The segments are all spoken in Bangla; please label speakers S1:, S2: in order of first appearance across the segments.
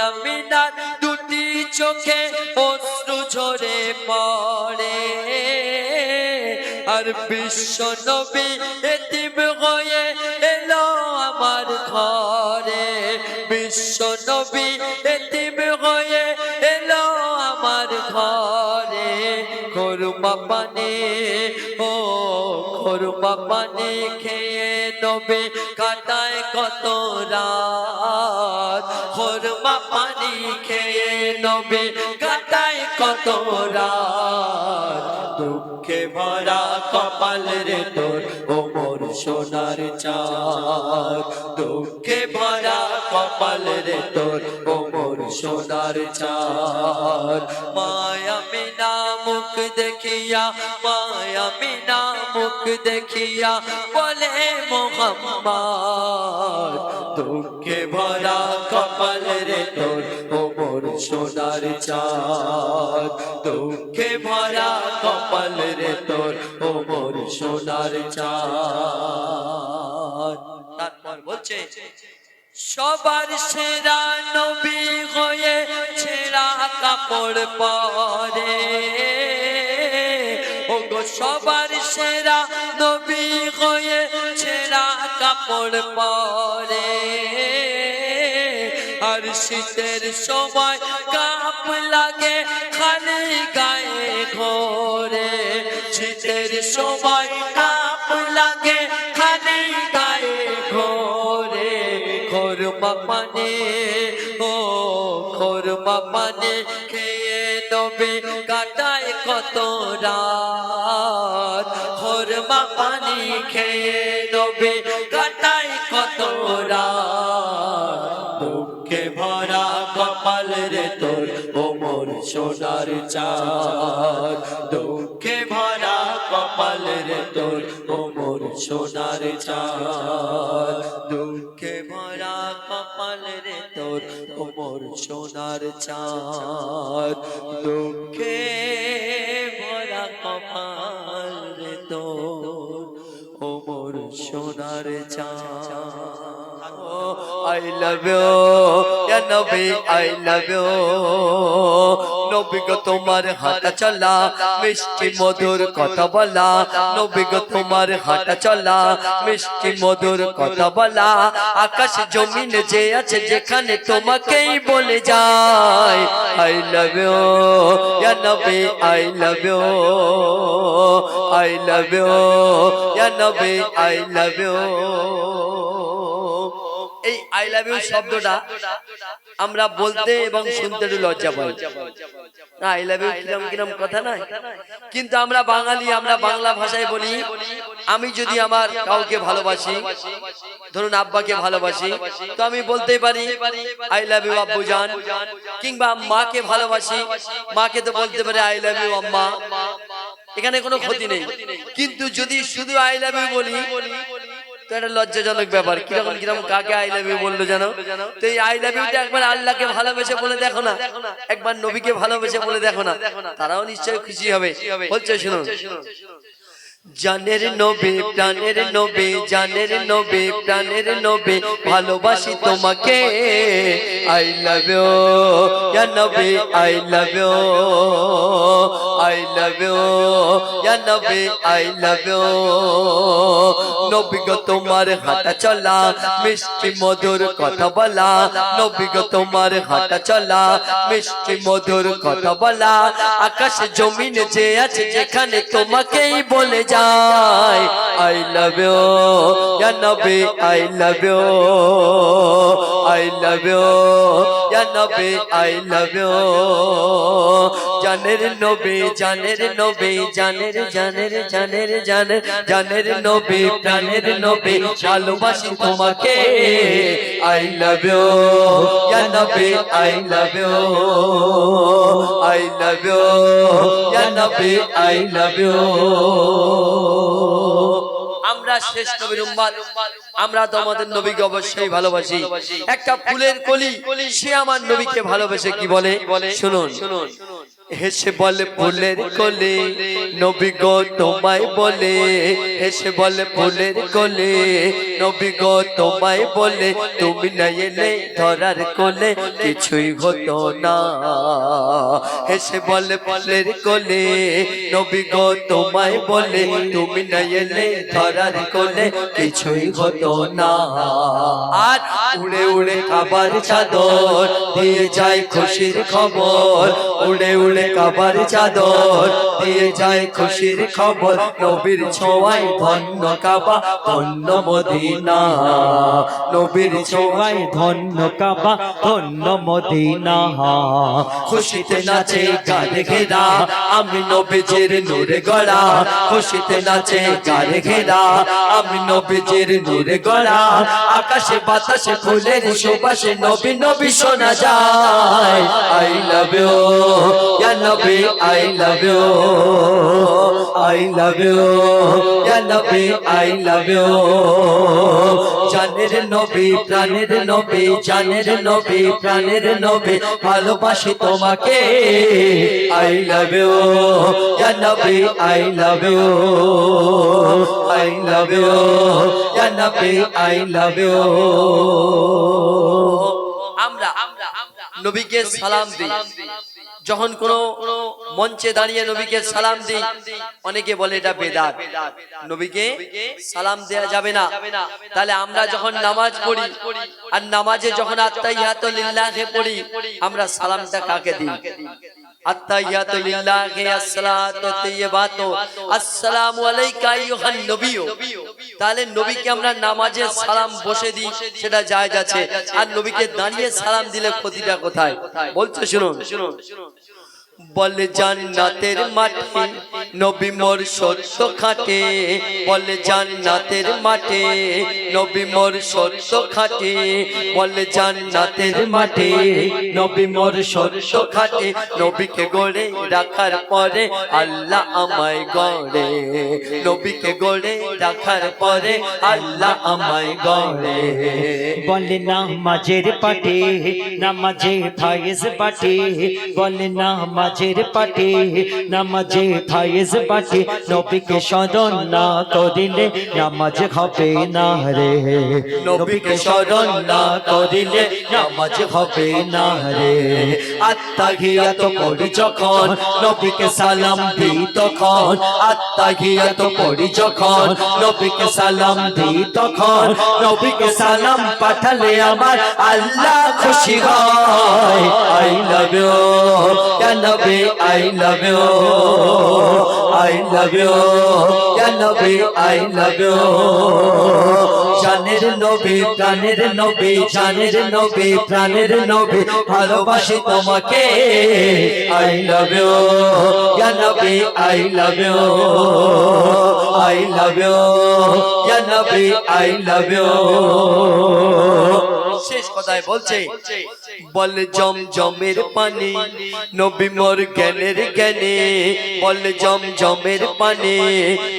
S1: মায়া মিনার দুটি চোখে অশ্রু ঝরে পড়ে। আর বিশ্ব নবী এতিম হয়ে এলো আমার ঘরে। বিশ্ব নবী এতিম হয়ে এলো আমার ঘরে। খরমা পানে, ও খরমা পানে খেয়ে নবে কাটায় কত রাত। খরমা পানি খেয়ে নবে কাটায় কত রাত। দুঃখে ভরা কপাল রে তোর ও মোর সোনার চাঁদ। দুঃখে ভরা কপাল রে তোর ও মোর সোনার চাঁদ। মায়া মিনা মুখ দেখিয়া, মায়া মিনা মুখ দেখিয়া বলে, মোহাম্মদ, দুঃখে রে তোর ও মোর সোনার চাঁদ। দুঃখে ভরা কপাল রে তোর ও মোর সোনার চাঁদ। তারপর বলছে, সবার সেরা নবী হয়ে ছেঁড়া কাপড় পরে। ও গো সবার সেরা নবী হয়ে ছেঁড়া কাপড় পরে। শীতের সময় কাপ লাগে খালি গায়ে ঘোরে। শীতের সময় কাপ লাগে খালি গায়ে ঘোরে। খোরমা পানে, ও খোরমা পানে খেয়ে নবে কাটায় কত রাত। খোরমা পানি খেয়ে নবে কাটায় কত রাত। দুঃখে ভরা কপাল রে তোর ও মোর সোনার চাঁদ। দুঃখে ভরা কপাল রে তোর ও মোর সোনার চাঁদ। দুঃখে ভরা কপাল রে তোর ও মোর সোনার চাঁদ। দুঃখে I love you, ya Nabi, I love you. নবী গো তোমার হাঁটা চলা মিষ্টি মধুর কথা বলা নবী গো তোমার হাঁটা চলা মিষ্টি মধুর কথা বলা আকাশ জমিন যে আছে যেখানে তোমাকেই বলে যায় আই লাভ ইউ ইয়া নবী I love you I love you ইয়া নবী আই লাভ ইউ এই আই লাভ ইউ শব্দটা আমরা বলতে এবং শুনতে লজ্জা পাই। না আই লাভ ইউ কিরম কিরম কথা নয় কিন্তু আমরা বাঙালি, আমরা বাংলা ভাষায় বলি, আমি যদি আমার কাউকে ভালোবাসি, ধরুন আব্বাকে ভালোবাসি, তো আমি বলতে পারি আই লাভ ইউ আব্বু জান, কিংবা মাকে ভালোবাসি, মাকে তো বলতে পারি আই লাভ ইউ আম্মা। এখানে কোনো ক্ষতি নেই। কিন্তু যদি শুধু আই লাভ ইউ বলি একটা লজ্জাজনক ব্যাপার। কীরকম কীরকম কাকে আই বলল তো এই আই একবার আল্লাহকে ভালোবেসে বলে দেখো না। একবার নবীকে ভালোবেসে বলে দেখো না। তারাও নিশ্চয়ই খুশি হবে। বলছে, শুনুন। জানের নবে, প্রাণের নবে, জানের নবে, প্রাণের নবে, ভালোবাসি তোমাকে। আই লাভ ইউ ইয়া নবে I love you I love you ইয়া নবে আই লাভ ইউ নবী গো, তোমার হাঁটা চলা, মিষ্টি মধুর কথা বলা। নবী গো, তোমার হাঁটা চলা, মিষ্টি মধুর কথা বলা। আকাশ জমিন যে আছে, যেখানে তোমাকেই বলে যায় আই লাভ ইউ ইয়া নবী I love you I love you ইয়া নবী আই লাভ ইউ জানের নবী জানের নবী, জানের জানের জানের জানের জানের নবী, প্রাণের নবী, ভালোবাসি তোমাকে। আই লাভ ইউ ইয়া নবী I love you I love you নবী, আই লাভ ইউ আমরা শেষ নবীর উম্মাদ। আমরা তোমাদের নবীকে অবশ্যই ভালোবাসি। একটা ফুলের কলি, সে আমার নবীকে ভালোবেসে কি বলে? শুনুন শুনুন। হেসে বলে ফুলের কোলে, নবী গো তোমায় বলে, হেসে বলে ফুলের কোলে, নবী গো তোমায় বলে, তুমি না এলে ধরার কোলে, কিছুই হতো না। হেসে বলে ফুলের কোলে, নবী গো তোমায় বলে, তুমি না এলে ধরার কোলে, কিছুই হতো না। আর উড়ে উড়ে খাবার চাদর, দিয়ে যায় খুশির খবর, উড়ে উড়ে কাবার চাদর দিয়ে যায় খুশির খবর। নবীর ছোঁয়ায় ধন্য কাবা, ধন্য মদিনা। নবীর ছোঁয়ায়
S2: সবাই ধন্য কাবা, ধন্য মদিনা।
S1: খুশিতে নাচে গারে ঘেরা, আমি নবীজের নূরে গড়া। খুশিতে নাচে গারে ঘেরা, আমি নবীজের নূরে গড়া। আকাশে বাতাসে, ফুলের সুবাসে নবী নবী শোনা যায়। আই লাভ ইউ নবী I love you I love you ইয়া নবী আই লাভ ইউ জানের নবী, প্রাণের নবী, জানের নবী, প্রাণের নবী, ভালোবাসি তোমাকে। আই লাভ ইউ ইয়া নবী I love you I love you ইয়া নবী আই লাভ ইউ আমরা নবীকে সালাম দিই। যখন কোন মঞ্চে দাঁড়িয়ে নবীকে সালাম দিই, অনেকে বলে এটা বেদাত। নবীকে সালাম দেয়া যাবে না। তাহলে আমরা যখন নামাজ পড়ি, আর নামাজে যখন আত্মাইয়াত লিল্লাহে পড়ি, আমরা সালামটা কাকে দিই? তাহলে নবীকে আমরা নামাজে সালাম বসে দিই, সেটা জায়েজ আছে। আর নবীকে দাঁড়িয়ে সালাম দিলে ক্ষতিটা কোথায়? বলছো শুনুন শুনুন। বলে জান্নাতের মাঠে, নবী মোর সত্য খাটে। বলে জান্নাতের মাঠে, নবী মোর সত্য খাটে। বলে জান্নাতের মাঠে, নবী মোর সত্য খাটে। নবীকে গড়ে রাখার পরে আল্লাহ আমায় গড়ে। নবীকে গড়ে রাখার পরে আল্লাহ আমায় গড়ে।
S2: বলে নামাজের পাটে, নামাজে ফায়েজ পাটে। বলে নামাজের পাটে, নামাজে থাইজ পাটে, নবীকে স্মরণ না করিলে নামাজ হবে না রে।
S1: নবীকে স্মরণ না করিলে নামাজ হবে না রে। আত্মা ঘিয়াত পড়ি যখন, নবীকে সালাম দিই তখন, আত্মা ঘিয়াত পড়ি যখন, নবীকে সালাম দিই তখন, নবীকে সালাম পাঠালে আমার আল্লাহ খুশি হয়। আই লাভ ইউ নবী, I love you, I love you. নবী আই লাভ ইউ জানের নবী প্রাণের নবী জানের নবী প্রাণের নবী ভালোবাসি তোমাকে। আই লাভ ইউ ইয়া নবী I love you I love you ইয়া নবী আই লাভ ইউ শেষ কথায় বলছে বল জম জমের পানি নবী মোর জ্ঞানের জ্ঞানে বল জম জমের পানি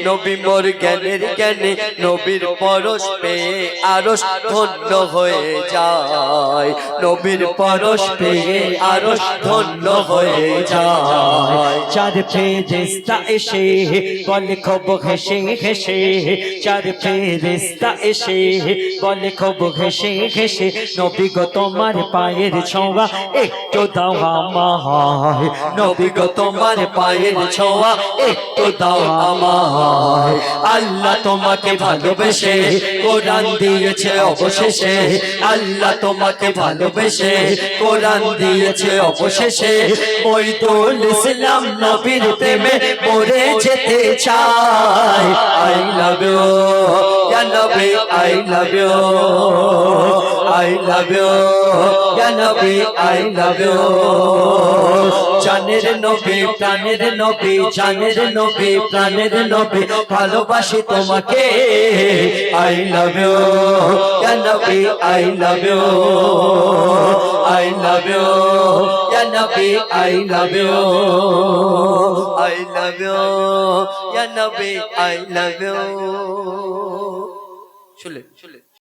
S1: নবী মোর জ্ঞানের জ্ঞানে নবীর পরশ পেয়ে আরস ধন্য হয়ে যায় নবীর পরশ পেয়ে আরস ধন্য হয়ে যায়।
S2: চার ফেরেস্তা এসে বলে খব চার ফেরেস্তা এসে বলে খব নবী গো তোমার পায়ের ছোঁয়া একটু দাও আমায়।
S1: নবী গো তোমার পায়ের ছোঁয়া একটু দাও আমায়। আল্লাহ তোমাকে ভালোবেসে কোরআন দিয়েছে অবশেষে। আল্লাহ তোমাকে ভালোবেসে কোরআন দিয়েছে অবশেষে। ওই দোল ইসলাম নবীর প্রেমে পড়ে যেতে চাই আই লাভ ইউ, ইয়া নবী, I love you, I love you, ইয়া নবী, আই লাভ ইউ। জানের নবী, প্রাণের নবী, জানের নবী, প্রাণের নবী, ভালোবাসি তোমাকে। আই লাভ ইউ, ইয়া নবী, I love you. I love you ইয়া নবী I love you I love you ইয়া নবী আই লাভ ইউ শুনলে শুনলে